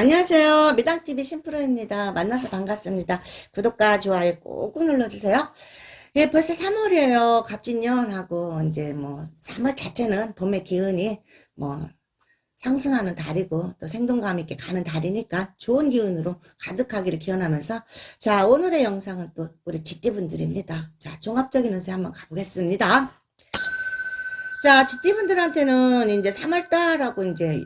안녕하세요. 미당TV 심프로입니다. 만나서 반갑습니다. 구독과 좋아요 꾹꾹 눌러주세요. 예, 벌써 3월이에요. 갑진년하고, 이제 뭐, 3월 자체는 봄의 기운이 뭐, 상승하는 달이고, 또 생동감 있게 가는 달이니까 좋은 기운으로 가득하기를 기원하면서, 자, 오늘의 영상은 또 우리 지띠분들입니다. 자, 종합적인 운세 한번 가보겠습니다. 자, 지띠분들한테는 이제 3월달하고 이제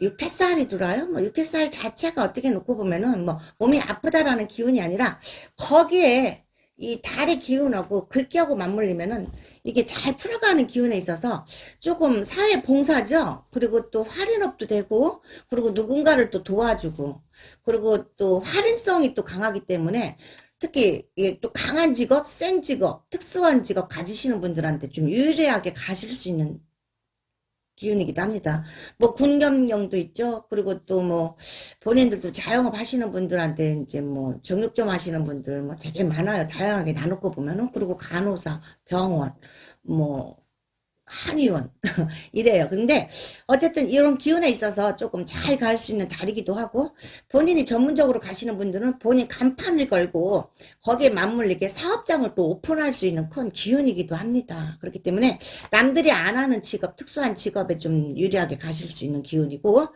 육회살이 들어요. 뭐 육회살 자체가 어떻게 놓고 보면은 뭐 몸이 아프다라는 기운이 아니라 거기에 이 달의 기운하고 글귀하고 맞물리면은 이게 잘 풀어가는 기운에 있어서 조금 사회 봉사죠. 그리고 또 활인업도 되고 그리고 누군가를 또 도와주고 그리고 또 활인성이 또 강하기 때문에 특히 이게 또 강한 직업, 센 직업, 특수한 직업 가지시는 분들한테 좀 유리하게 가실 수 있는 기운이기도 합니다. 뭐 군경영도 있죠. 그리고 또 뭐 본인들도 자영업 하시는 분들한테 이제 뭐 정육점 하시는 분들 뭐 되게 많아요. 다양하게 나누고 보면은 그리고 간호사, 병원, 뭐 한의원 이래요. 근데 어쨌든 이런 기운에 있어서 조금 잘 갈 수 있는 달이기도 하고 본인이 전문적으로 가시는 분들은 본인 간판을 걸고 거기에 맞물리게 사업장을 또 오픈할 수 있는 큰 기운이기도 합니다. 그렇기 때문에 남들이 안 하는 직업, 특수한 직업에 좀 유리하게 가실 수 있는 기운이고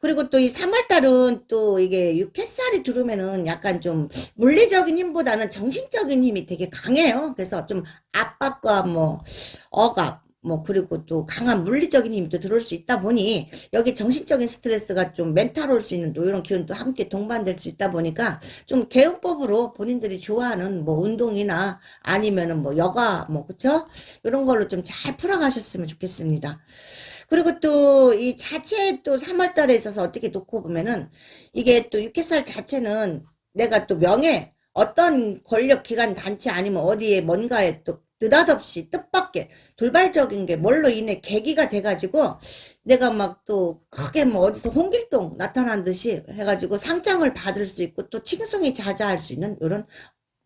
그리고 또 이 3월달은 또 이게 육햇살이 들어오면은 약간 좀 물리적인 힘보다는 정신적인 힘이 되게 강해요. 그래서 좀 압박과 뭐 억압 뭐 그리고 또 강한 물리적인 또 들어올 수 있다 보니 여기 정신적인 스트레스가 좀 멘탈 올 수 있는 또 이런 기운도 함께 동반될 수 있다 보니까 좀 개운법으로 본인들이 좋아하는 뭐 운동이나 아니면은 뭐 여가 뭐 그쵸 이런 걸로 좀 잘 풀어가셨으면 좋겠습니다. 그리고 또 이 자체 또 3월 달에 있어서 어떻게 놓고 보면은 이게 또 육개살 자체는 내가 또 명예 어떤 권력 기관 단체 아니면 어디에 뭔가에 또 느닷없이 뜻밖의 돌발적인 게 뭘로 인해 계기가 돼가지고 내가 막 또 크게 뭐 어디서 홍길동 나타난 듯이 해가지고 상장을 받을 수 있고 또 칭송이 자자할 수 있는 이런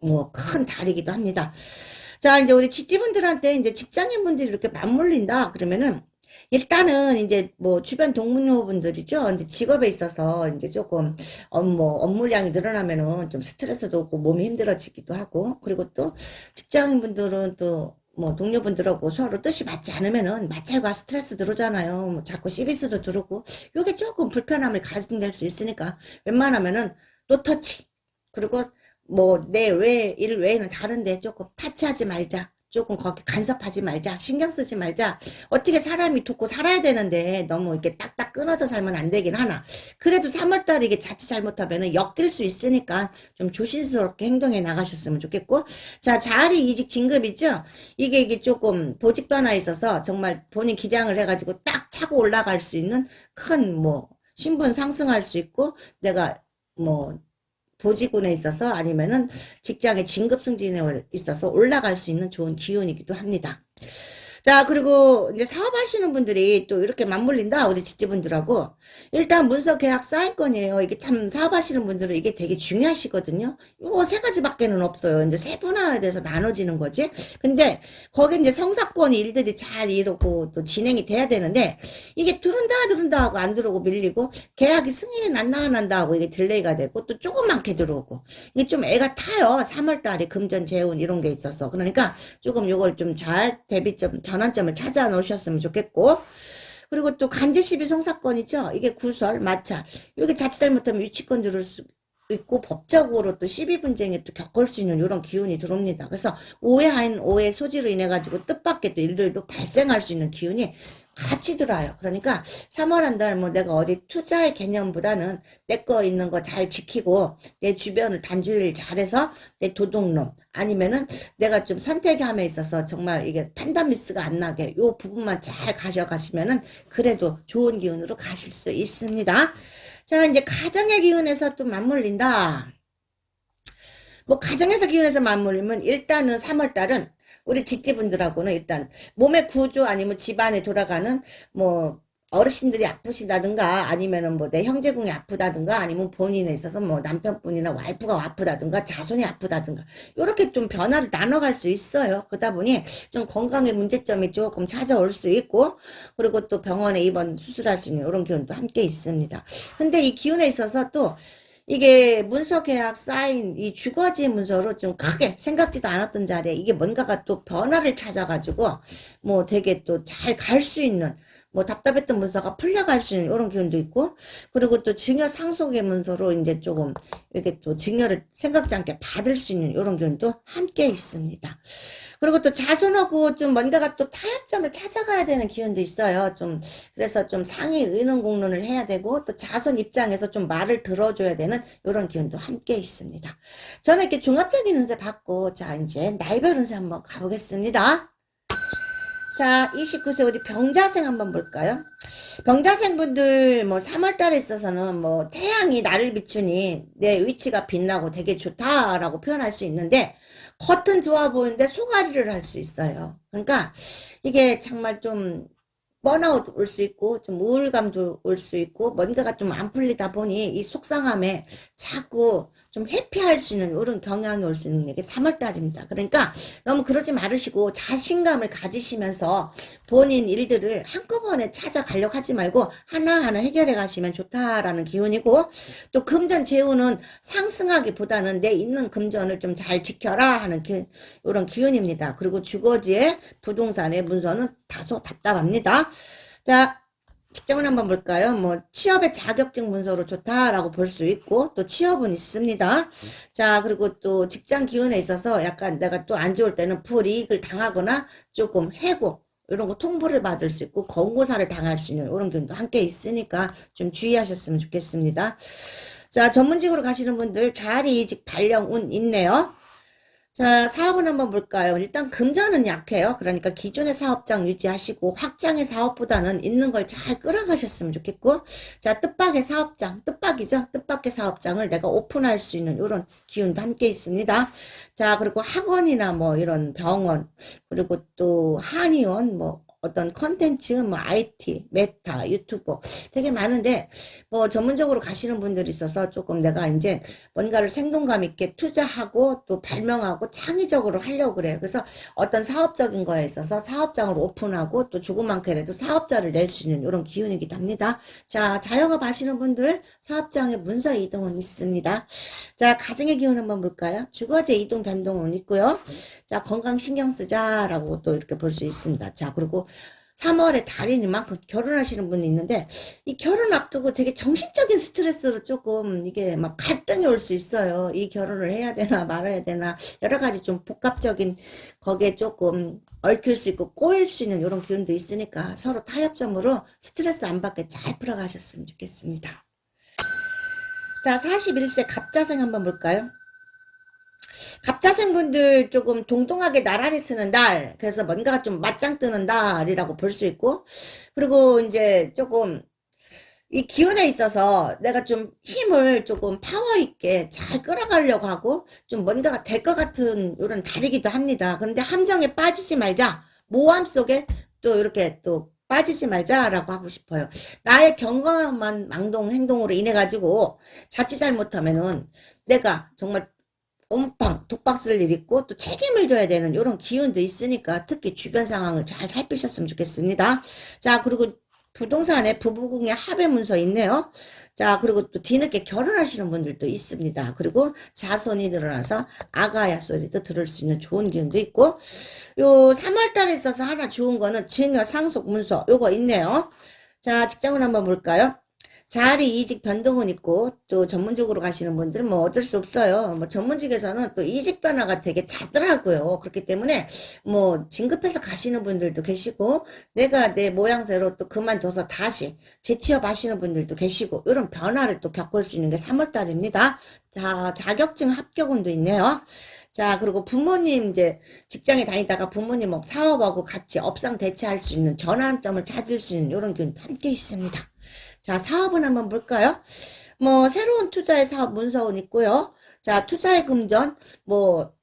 뭐 큰 달이기도 합니다. 자 이제 우리 지띠분들한테 이제 직장인분들이 이렇게 맞물린다 그러면은 일단은 이제 뭐 주변 동료분들이죠. 이제 직업에 있어서 이제 조금 업무 업무량이 늘어나면은 좀 스트레스도 오고 몸이 힘들어지기도 하고 그리고 또 직장인분들은 또 뭐 동료분들하고 서로 뜻이 맞지 않으면은 마찰과 스트레스 들어오잖아요. 뭐 자꾸 시비수도 들어오고 요게 조금 불편함을 가중될 수 있으니까 웬만하면은 노터치 그리고 뭐 내 외 일 외에는 다른데 조금 타치하지 말자. 조금 거기 간섭하지 말자. 신경 쓰지 말자. 어떻게 사람이 돕고 살아야 되는데 너무 이렇게 딱딱 끊어져 살면 안 되긴 하나. 그래도 3월달에 이게 자칫 잘못하면은 엮일 수 있으니까 좀 조심스럽게 행동해 나가셨으면 좋겠고. 자, 자리 이직 진급 이죠? 이게 이게 조금 보직 변화에 있어서 정말 본인 기량을 해가지고 딱 차고 올라갈 수 있는 큰 뭐 신분 상승할 수 있고 내가 뭐 보직군에 있어서 아니면은 직장의 진급 승진에 있어서 올라갈 수 있는 좋은 기운이기도 합니다. 자, 그리고 이제 사업하시는 분들이 또 이렇게 맞물린다, 우리 집주분들하고. 일단 문서 계약 사인권이에요. 이게 참 사업하시는 분들은 이게 되게 중요하시거든요. 이거 세 가지밖에는 없어요. 이제 세분화돼서 나눠지는 거지. 근데 거기 이제 성사권 일들이 잘 이루고 또 진행이 돼야 되는데 이게 들은다 들은다 하고 안 들어오고 밀리고 계약이 승인이 난다 난다 하고 이게 딜레이가 되고 또 조금만게 들어오고 이게 좀 애가 타요. 3월 달에 금전 재운 이런 게 있어서. 그러니까 조금 요걸 좀 잘 대비점 전환점을 찾아 놓으셨으면 좋겠고 그리고 또 간제 시비 송사건이죠. 이게 구설, 마찰. 이게 자칫 잘못하면 유치권 들을 수 있고 법적으로 또 시비 분쟁에 또 겪을 수 있는 이런 기운이 들어옵니다. 그래서 오해한 오해 소지로 인해 가지고 뜻밖의 또 일들도 발생할 수 있는 기운이 같이 들어요. 그러니까 3월 한 달 뭐 내가 어디 투자의 개념보다는 내 거 있는 거 잘 지키고 내 주변을 단주를 잘해서 내 도둑놈 아니면은 내가 좀 선택함에 있어서 정말 이게 판단 미스가 안 나게 요 부분만 잘 가져가시면은 그래도 좋은 기운으로 가실 수 있습니다. 자, 이제 가정의 기운에서 또 맞물린다. 뭐 가정에서 기운에서 맞물리면 일단은 3월 달은 우리 집지분들하고는 일단 몸의 구조 아니면 집안에 돌아가는 뭐 어르신들이 아프시다든가 아니면은 뭐 내 형제궁이 아프다든가 아니면 본인에 있어서 뭐 남편분이나 와이프가 아프다든가 자손이 아프다든가 이렇게 좀 변화를 나눠갈 수 있어요. 그러다 보니 좀 건강의 문제점이 조금 찾아올 수 있고 그리고 또 병원에 입원 수술할 수 있는 이런 기운도 함께 있습니다. 근데 이 기운에 있어서 또 이게 문서 계약 사인 이 주거지 문서로 좀 크게 생각지도 않았던 자리에 이게 뭔가가 또 변화를 찾아가지고 뭐 되게 또 잘 갈 수 있는 뭐 답답했던 문서가 풀려갈 수 있는 이런 기운도 있고 그리고 또 증여 상속의 문서로 이제 조금 이렇게 또 증여를 생각지 않게 받을 수 있는 이런 기운도 함께 있습니다. 그리고 또 자손하고 좀 뭔가가 또 타협점을 찾아가야 되는 기운도 있어요. 좀 그래서 좀 상위 의논 공론을 해야 되고 또 자손 입장에서 좀 말을 들어줘야 되는 이런 기운도 함께 있습니다. 저는 이렇게 종합적인 운세 받고 자 이제 나이별 운세 한번 가보겠습니다. 자, 29세 우리 병자생 한번 볼까요? 병자생 분들 뭐 3월 달에 있어서는 뭐 태양이 나를 비추니 내 위치가 빛나고 되게 좋다라고 표현할 수 있는데 겉은 좋아 보이는데 속앓이를 할 수 있어요. 그러니까 이게 정말 좀 번아웃 올 수 있고 좀 우울감도 올 수 있고 뭔가가 좀 안 풀리다 보니 이 속상함에 자꾸 좀 회피할 수 있는 이런 경향이 올 수 있는 게 3월 달입니다. 그러니까 너무 그러지 말으시고 자신감을 가지시면서 본인 일들을 한꺼번에 찾아가려고 하지 말고 하나하나 해결해 가시면 좋다라는 기운이고 또 금전 재우는 상승하기보다는 내 있는 금전을 좀 잘 지켜라 하는 기, 이런 기운입니다. 그리고 주거지의 부동산의 문서는 다소 답답합니다. 자, 직장을 한번 볼까요? 뭐 취업의 자격증 문서로 좋다라고 볼 수 있고 또 취업은 있습니다. 자, 그리고 또 직장 기운에 있어서 약간 내가 또 안 좋을 때는 불이익을 당하거나 조금 해고 이런 거 통보를 받을 수 있고 권고사를 당할 수 있는 이런 기운도 함께 있으니까 좀 주의하셨으면 좋겠습니다. 자, 전문직으로 가시는 분들 자리 이직 발령 운 있네요. 자, 사업은 한번 볼까요? 일단 금전은 약해요. 그러니까 기존의 사업장 유지하시고 확장의 사업보다는 있는 걸 잘 끌어가셨으면 좋겠고, 자, 뜻밖의 사업장, 뜻밖이죠? 뜻밖의 사업장을 내가 오픈할 수 있는 이런 기운도 함께 있습니다. 자, 그리고 학원이나 뭐 이런 병원, 그리고 또 한의원, 뭐 어떤 컨텐츠, 뭐 IT, 메타, 유튜버 되게 많은데 뭐 전문적으로 가시는 분들이 있어서 조금 내가 이제 뭔가를 생동감 있게 투자하고 또 발명하고 창의적으로 하려고 그래요. 그래서 어떤 사업적인 거에 있어서 사업장을 오픈하고 또 조그만게라도 사업자를 낼 수 있는 이런 기운이기도 합니다. 자, 자영업 하시는 분들 사업장에 문서 이동은 있습니다. 자, 가정의 기운 한번 볼까요? 주거지 이동 변동은 있고요. 자, 건강 신경 쓰자라고 또 이렇게 볼 수 있습니다. 자, 그리고 3월에 달인 이만큼 결혼하시는 분이 있는데 이 결혼 앞두고 되게 정신적인 스트레스로 조금 이게 막 갈등이 올 수 있어요. 이 결혼을 해야 되나 말아야 되나 여러 가지 좀 복합적인 거기에 조금 얽힐 수 있고 꼬일 수 있는 이런 기운도 있으니까 서로 타협점으로 스트레스 안 받게 잘 풀어가셨으면 좋겠습니다. 자, 41세 갑자생 한번 볼까요? 갑자생분들 조금 동동하게 나란히 쓰는 달, 그래서 뭔가가 좀 맞짱 뜨는 달이라고 볼 수 있고, 그리고 이제 조금 이 기운에 있어서 내가 좀 힘을 조금 파워 있게 잘 끌어가려고 하고, 좀 뭔가가 될 것 같은 이런 달이기도 합니다. 그런데 함정에 빠지지 말자. 모함 속에 또 이렇게 또 빠지지 말자라고 하고 싶어요. 나의 경건한 망동 행동으로 인해 가지고 자칫 잘못하면은 내가 정말 옴팡 독박 쓸 일 있고 또 책임을 져야 되는 이런 기운도 있으니까 특히 주변 상황을 잘 살피셨으면 좋겠습니다. 자 그리고 부동산에 부부궁의 합의 문서 있네요. 자 그리고 또 뒤늦게 결혼하시는 분들도 있습니다. 그리고 자손이 늘어나서 아가야 소리도 들을 수 있는 좋은 기운도 있고 요 3월달에 있어서 하나 좋은 거는 증여 상속 문서 요거 있네요. 자 직장을 한번 볼까요? 자리 이직 변동은 있고 또 전문직으로 가시는 분들은 뭐 어쩔 수 없어요. 뭐 전문직에서는 또 이직 변화가 되게 잦더라고요. 그렇기 때문에 뭐 진급해서 가시는 분들도 계시고 내가 내 모양새로 또 그만둬서 다시 재취업 하시는 분들도 계시고 이런 변화를 또 겪을 수 있는 게 3월 달입니다. 자, 자격증 합격운도 있네요. 자, 그리고 부모님 이제 직장에 다니다가 부모님 뭐 사업하고 같이 업상 대체할 수 있는 전환점을 찾을 수 있는 이런 기운도 함께 있습니다. 자, 사업은 한번 볼까요? 뭐, 새로운 투자의 사업 문서원 있고요. 자, 투자의 금전, 뭐,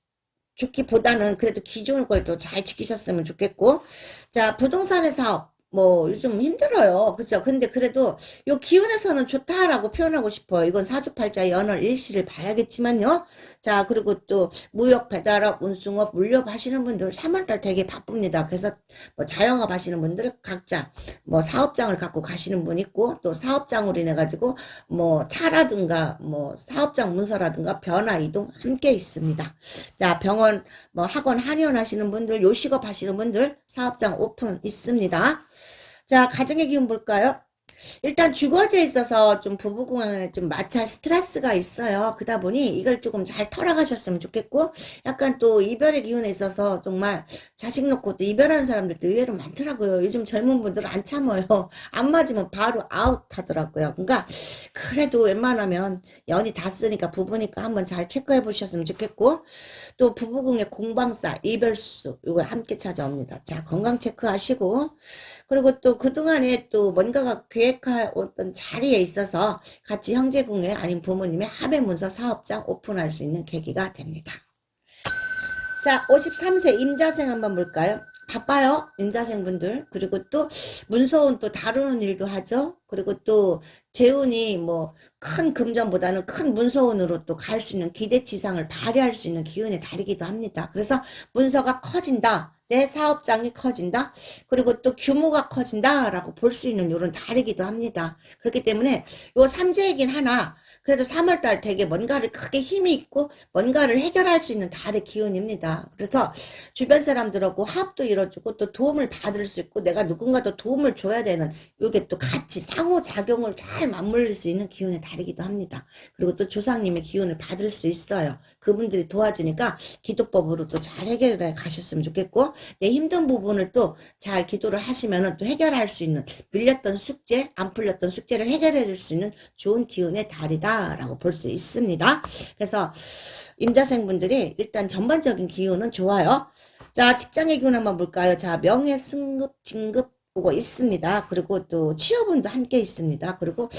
좋기보다는 그래도 기존 걸 또 잘 지키셨으면 좋겠고. 자, 부동산의 사업. 뭐 요즘 힘들어요. 그죠? 근데 그래도 요 기운에서는 좋다라고 표현하고 싶어요. 이건 사주팔자 연월 일시를 봐야겠지만요. 자, 그리고 또 무역, 배달업, 운송업, 물류업 하시는 분들 3월달 되게 바쁩니다. 그래서 뭐 자영업 하시는 분들 각자 뭐 사업장을 갖고 가시는 분 있고 또 사업장으로 인해 가지고 뭐 차라든가 뭐 사업장 문서라든가 변화 이동 함께 있습니다. 자, 병원 뭐 학원 한의원 하시는 분들 요식업 하시는 분들 사업장 오픈 있습니다. 자, 가정의 기운 볼까요? 일단 주거지에 있어서 좀 부부간에 좀 마찰 스트레스가 있어요. 그러다 보니 이걸 조금 잘 털어가셨으면 좋겠고, 약간 또 이별의 기운에 있어서 정말 자식 놓고 또 이별하는 사람들도 의외로 많더라고요. 요즘 젊은 분들은 안 참아요. 안 맞으면 바로 아웃 하더라고요. 그러니까 그래도 웬만하면 연이 다 쓰니까 부부니까 한번 잘 체크해 보셨으면 좋겠고, 또 부부궁의 공방사, 이별수, 이거 함께 찾아옵니다. 자, 건강 체크하시고, 그리고 또 그동안에 또 뭔가가 계획할 어떤 자리에 있어서 같이 형제궁에 아니면 부모님의 합의 문서 사업장 오픈할 수 있는 계기가 됩니다. 자, 53세 임자생 한번 볼까요? 바빠요, 임자생 분들. 그리고 또 문서운 또 다루는 일도 하죠. 그리고 또 재운이 뭐 큰 금전보다는 큰 문서운으로 또 갈 수 있는 기대치상을 발휘할 수 있는 기운의 달이기도 합니다. 그래서 문서가 커진다. 내 사업장이 커진다. 그리고 또 규모가 커진다라고 볼 수 있는 이런 달이기도 합니다. 그렇기 때문에 요 삼재이긴 하나 그래도 3월달 되게 뭔가를 크게 힘이 있고 뭔가를 해결할 수 있는 달의 기운입니다. 그래서 주변 사람들하고 합도 이뤄주고 또 도움을 받을 수 있고 내가 누군가도 도움을 줘야 되는 이게 또 같이 상호작용을 잘 맞물릴 수 있는 기운의 달이기도 합니다. 그리고 또 조상님의 기운을 받을 수 있어요. 그분들이 도와주니까 기도법으로 또 잘 해결해 가셨으면 좋겠고 내 힘든 부분을 또 잘 기도를 하시면은 또 해결할 수 있는 밀렸던 숙제, 안 풀렸던 숙제를 해결해 줄 수 있는 좋은 기운의 달이다라고 볼 수 있습니다. 그래서 임자생분들이 일단 전반적인 기운은 좋아요. 자, 직장의 기운 한번 볼까요? 자, 명예, 승급, 진급 보고 있습니다. 그리고 또 취업운도 함께 있습니다. 그리고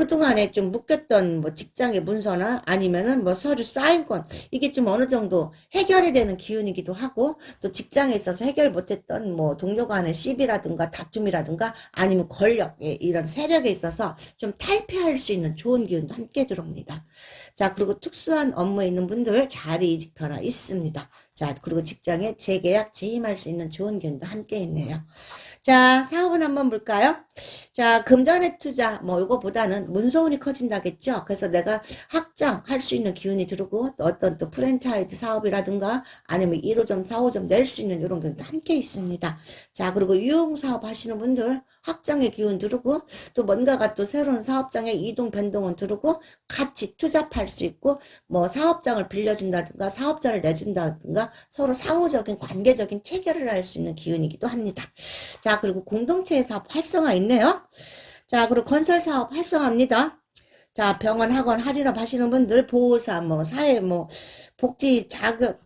그동안에 좀 묶였던 뭐 직장의 문서나 아니면은 뭐 서류 사인권 이게 좀 어느 정도 해결이 되는 기운이기도 하고 또 직장에 있어서 해결 못했던 뭐 동료 간의 시비라든가 다툼이라든가 아니면 권력 예, 이런 세력에 있어서 좀 탈피할 수 있는 좋은 기운도 함께 들어옵니다. 자 그리고 특수한 업무에 있는 분들 자리 이직 변화 있습니다. 자 그리고 직장에 재계약 재임할 수 있는 좋은 기운도 함께 있네요. 자, 사업은 한번 볼까요? 자, 금전의 투자, 뭐, 이거보다는 문서운이 커진다겠죠? 그래서 내가 확장 할 수 있는 기운이 들고, 또 어떤 또 프랜차이즈 사업이라든가, 아니면 1호점, 4호점 낼 수 있는 이런 기운도 함께 있습니다. 자, 그리고 유흥사업 하시는 분들, 확장의 기운 들고, 또 뭔가가 또 새로운 사업장의 이동, 변동은 들고, 같이 투잡할 수 있고, 뭐, 사업장을 빌려준다든가, 사업자를 내준다든가, 서로 상호적인 관계적인 체결을 할 수 있는 기운이기도 합니다. 자, 그리고 공동체 사업 활성화 있네요. 자, 그리고 건설 사업 활성화입니다. 자, 병원, 학원, 할인업 하시는 분들, 보호사, 뭐, 사회, 뭐, 복지 자격,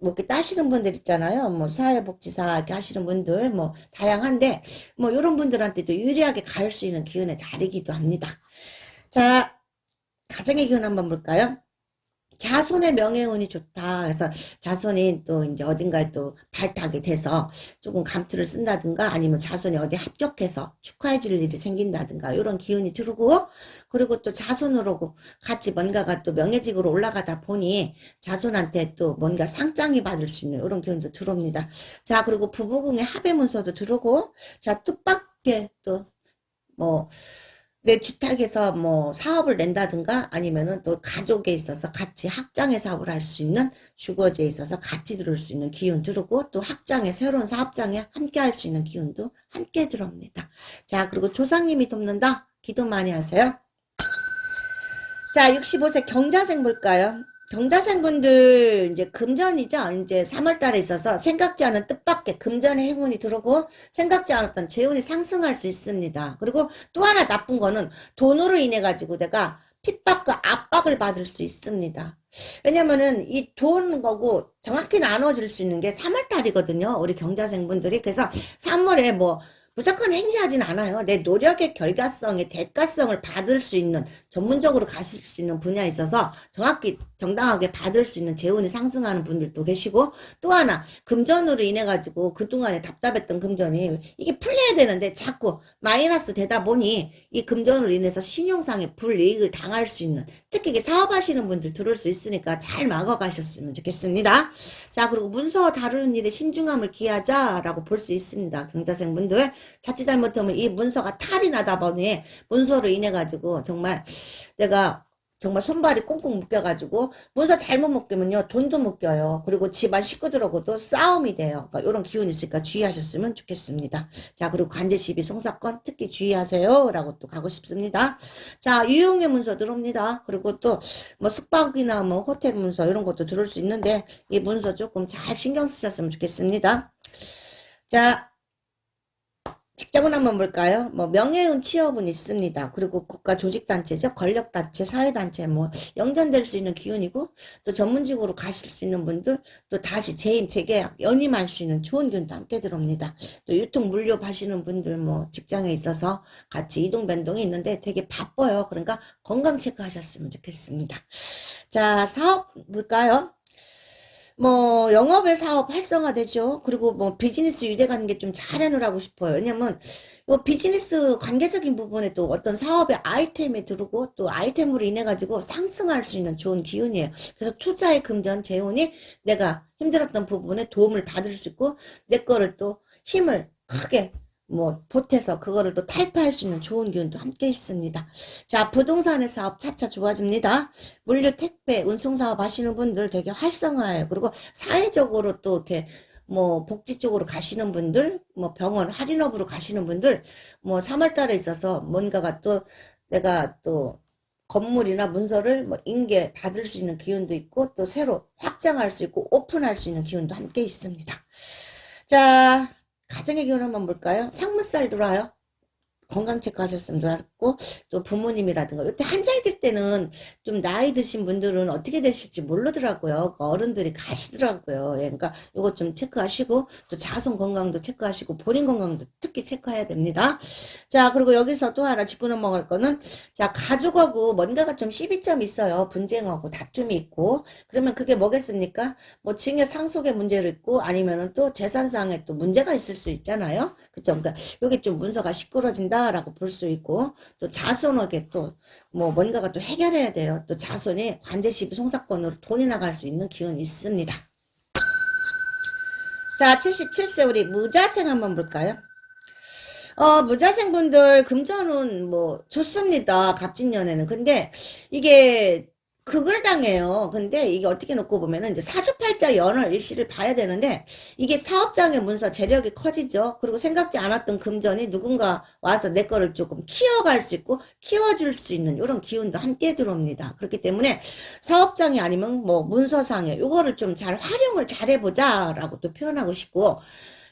뭐, 이렇게 따시는 분들 있잖아요. 뭐, 사회복지사 이렇게 하시는 분들, 뭐, 다양한데, 뭐, 이런 분들한테도 유리하게 갈 수 있는 기운의 달이기도 합니다. 자, 가정의 기운 한번 볼까요? 자손의 명예운이 좋다. 그래서 자손이 또 이제 어딘가에 또 발탁이 돼서 조금 감투를 쓴다든가 아니면 자손이 어디 합격해서 축하해 줄 일이 생긴다든가 이런 기운이 들고 그리고 또 자손으로 같이 뭔가가 또 명예직으로 올라가다 보니 자손한테 또 뭔가 상장이 받을 수 있는 이런 기운도 들어옵니다. 자, 그리고 부부궁의 합의 문서도 들어오고 자, 뜻밖의 또 뭐 내 주택에서 뭐 사업을 낸다든가 아니면은 또 가족에 있어서 같이 학장의 사업을 할 수 있는 주거지에 있어서 같이 들어올 수 있는 기운 들어오고 또 학장의 새로운 사업장에 함께 할 수 있는 기운도 함께 들어옵니다. 자, 그리고 조상님이 돕는다. 기도 많이 하세요. 자, 65세 경자생 볼까요? 경자생분들 이제 금전이죠. 이제 3월 달에 있어서 생각지 않은 뜻밖의 금전의 행운이 들어오고 생각지 않았던 재운이 상승할 수 있습니다. 그리고 또 하나 나쁜 거는 돈으로 인해 가지고 내가 핍박과 압박을 받을 수 있습니다. 왜냐면은 이 돈 거고 정확히 나눠질 수 있는 게 3월 달이거든요. 우리 경자생분들이. 그래서 3월에 뭐 무조건 행사하진 않아요. 내 노력의 결과성의 대가성을 받을 수 있는 전문적으로 가실 수 있는 분야에 있어서 정확히 정당하게 받을 수 있는 재운이 상승하는 분들도 계시고 또 하나 금전으로 인해 가지고 그동안에 답답했던 금전이 이게 풀려야 되는데 자꾸 마이너스 되다 보니 이 금전으로 인해서 신용상의 불이익을 당할 수 있는 특히 이게 사업하시는 분들 들을 수 있으니까 잘 막아 가셨으면 좋겠습니다. 자 그리고 문서 다루는 일에 신중함을 기하자라고 볼 수 있습니다. 경자생 분들 자칫 잘못하면 이 문서가 탈이 나다 보니 문서로 인해 가지고 정말 내가 정말 손발이 꽁꽁 묶여가지고 문서 잘못 묶이면요 돈도 묶여요. 그리고 집안 식구들하고도 싸움이 돼요. 그러니까 이런 기운이 있으니까 주의하셨으면 좋겠습니다. 자 그리고 관제시비 송사건 특히 주의하세요. 라고 또 가고 싶습니다. 자 유용의 문서 들어옵니다. 그리고 또 뭐 숙박이나 뭐 호텔 문서 이런 것도 들을 수 있는데 이 문서 조금 잘 신경 쓰셨으면 좋겠습니다. 자 직장은 한번 볼까요? 뭐 명예운 취업은 있습니다. 그리고 국가 조직단체죠. 권력단체, 사회단체 뭐 영전될 수 있는 기운이고 또 전문직으로 가실 수 있는 분들 또 다시 재임, 재계약, 연임할 수 있는 좋은 기운도 함께 들어옵니다. 또 유통 물류 파시는 분들 뭐 직장에 있어서 같이 이동 변동이 있는데 되게 바빠요. 그러니까 건강 체크하셨으면 좋겠습니다. 자, 사업 볼까요? 뭐 영업의 사업 활성화되죠. 그리고 뭐 비즈니스 유대 가는 게 좀 잘해놓으라고 싶어요. 왜냐면 요 비즈니스 관계적인 부분에 또 어떤 사업의 아이템이 들어오고 또 아이템으로 인해 가지고 상승할 수 있는 좋은 기운이에요. 그래서 투자의 금전 재운이 내가 힘들었던 부분에 도움을 받을 수 있고 내 거를 또 힘을 크게 뭐 보태서 그거를 또 탈피할 수 있는 좋은 기운도 함께 있습니다. 자, 부동산의 사업 차차 좋아집니다. 물류, 택배, 운송 사업 하시는 분들 되게 활성화해요. 그리고 사회적으로 또 이렇게 뭐 복지 쪽으로 가시는 분들, 뭐 병원 할인업으로 가시는 분들, 뭐 3월 달에 있어서 뭔가가 또 내가 또 건물이나 문서를 뭐 인계 받을 수 있는 기운도 있고 또 새로 확장할 수 있고 오픈할 수 있는 기운도 함께 있습니다. 자, 가정의 기운 한번 볼까요? 상무살 들어와요. 건강 체크 하셨으면 좋았고 또 부모님이라든가 이때 한절기 때는 좀 나이 드신 분들은 어떻게 되실지 모르더라고요. 그 어른들이 가시더라고요. 예, 그러니까 이거 좀 체크하시고 또 자손 건강도 체크하시고 본인 건강도 특히 체크해야 됩니다. 자 그리고 여기서 또 하나 짚고 넘어갈 거는 자 가족하고 뭔가가 좀 시비점이 있어요. 분쟁하고 다툼이 있고 그러면 그게 뭐겠습니까? 뭐 징계 상속의 문제로 있고 아니면은 또 재산상에 또 문제가 있을 수 있잖아요. 그죠? 그러니까 여기 좀 문서가 시끄러진다. 라고 볼 수 있고 또 자손에게 또 뭐 뭔가가 또 해결해야 돼요. 또 자손이 관제시비 송사건으로 돈이 나갈 수 있는 기운이 있습니다. 자, 77세 우리 무자생 한번 볼까요? 어, 무자생 분들 금전은 뭐 좋습니다. 갑진년에는. 근데 이게 그걸 당해요. 근데 이게 어떻게 놓고 보면은 이제 사주팔자 연월 일시를 봐야 되는데 이게 사업장의 문서 재력이 커지죠. 그리고 생각지 않았던 금전이 누군가 와서 내 거를 조금 키워갈 수 있고 키워줄 수 있는 이런 기운도 함께 들어옵니다. 그렇기 때문에 사업장이 아니면 뭐 문서상에 요거를 좀 잘 활용을 잘 해보자라고 또 표현하고 싶고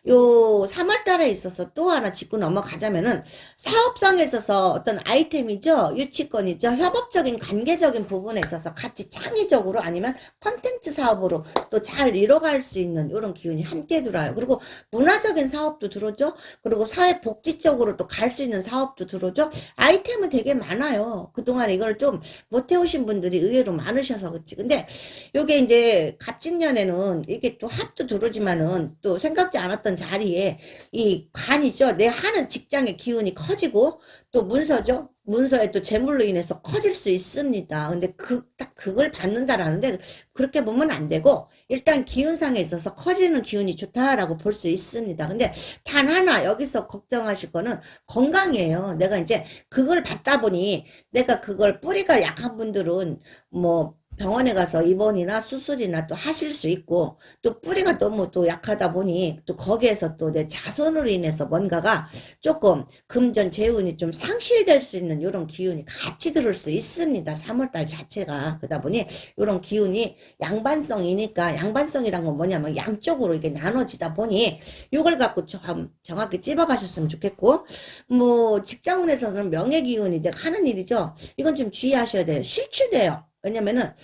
요 3월 달에 있어서 또 하나 짚고 넘어가자면은 사업상에 있어서 어떤 아이템이죠. 유치권이죠. 협업적인 관계적인 부분에 있어서 같이 창의적으로 아니면 컨텐츠 사업으로 또 잘 이뤄갈 수 있는 이런 기운이 함께 들어와요. 그리고 문화적인 사업도 들어오죠. 그리고 사회 복지 쪽으로 또 갈 수 있는 사업도 들어오죠. 아이템은 되게 많아요. 그동안 이걸 좀 못 해오신 분들이 의외로 많으셔서 그렇지. 근데 요게 이제 갑진년에는 이게 또 합도 들어오지만은 또 생각지 않았던 자리에 이 관이죠. 내 하는 직장의 기운이 커지고 또 문서죠. 문서에 또 재물로 인해서 커질 수 있습니다. 근데 그, 딱 그걸 받는다라는데 그렇게 보면 안 되고 일단 기운상에 있어서 커지는 기운이 좋다라고 볼 수 있습니다. 근데 단 하나 여기서 걱정하실 거는 건강이에요. 내가 이제 그걸 받다 보니 내가 그걸 뿌리가 약한 분들은 뭐 병원에 가서 입원이나 수술이나 또 하실 수 있고 또 뿌리가 너무 또 약하다 보니 또 거기에서 또 내 자손으로 인해서 뭔가가 조금 금전 재운이 좀 상실될 수 있는 이런 기운이 같이 들을 수 있습니다. 3월달 자체가 그러다 보니 이런 기운이 양반성이니까 양반성이란 건 뭐냐면 양쪽으로 이게 나눠지다 보니 이걸 갖고 좀 정확히 찝어가셨으면 좋겠고 뭐 직장운에서는 명예 기운이 내가 하는 일이죠. 이건 좀 주의하셔야 돼요. 실추돼요. 왜냐면은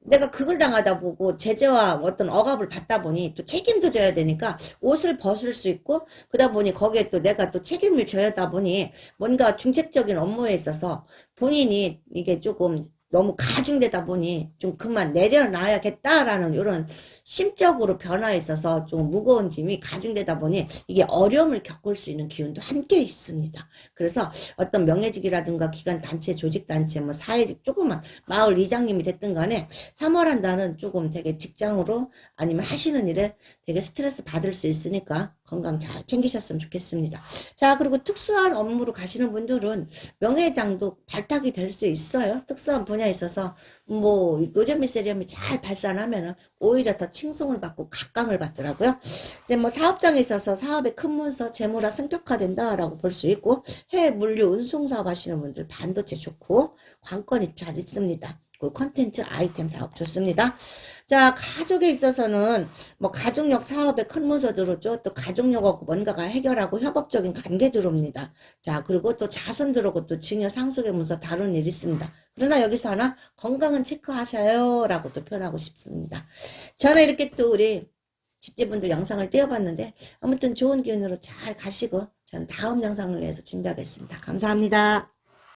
내가 그걸 당하다 보고 제재와 어떤 억압을 받다 보니 또 책임도 져야 되니까 옷을 벗을 수 있고 그러다 보니 거기에 또 내가 또 책임을 져야 하다 보니 뭔가 중책적인 업무에 있어서 본인이 이게 조금 너무 가중되다 보니 좀 그만 내려놔야겠다라는 이런 심적으로 변화에 있어서 좀 무거운 짐이 가중되다 보니 이게 어려움을 겪을 수 있는 기운도 함께 있습니다. 그래서 어떤 명예직이라든가 기관 단체, 조직 단체, 뭐 사회직 조그만 마을 이장님이 됐든 간에 3월 한 달은 조금 되게 직장으로 아니면 하시는 일에 되게 스트레스 받을 수 있으니까 건강 잘 챙기셨으면 좋겠습니다. 자, 그리고 특수한 업무로 가시는 분들은 명예장도 발탁이 될 수 있어요. 특수한 분야에 있어서 뭐 노련미 세련미 잘 발산하면은 오히려 더 칭송을 받고 각광을 받더라고요. 이제 뭐 사업장에 있어서 사업의 큰 문서, 재무라 성격화된다라고 볼 수 있고 해외 물류 운송 사업 하시는 분들 반도체 좋고 관건이 잘 있습니다. 그 컨텐츠 아이템 사업 좋습니다. 자, 가족에 있어서는 뭐 가족력 사업에 큰 문서 들어오죠. 또 가족력하고 뭔가가 해결하고 협업적인 관계 들어옵니다. 자, 그리고 또 자손 들어오고 또 증여 상속의 문서 다루는 일 있습니다. 그러나 여기서 하나 건강은 체크하셔요 라고 또 표현하고 싶습니다. 저는 이렇게 또 우리 집제분들 영상을 띄워봤는데 아무튼 좋은 기운으로 잘 가시고 저는 다음 영상을 위해서 준비하겠습니다. 감사합니다.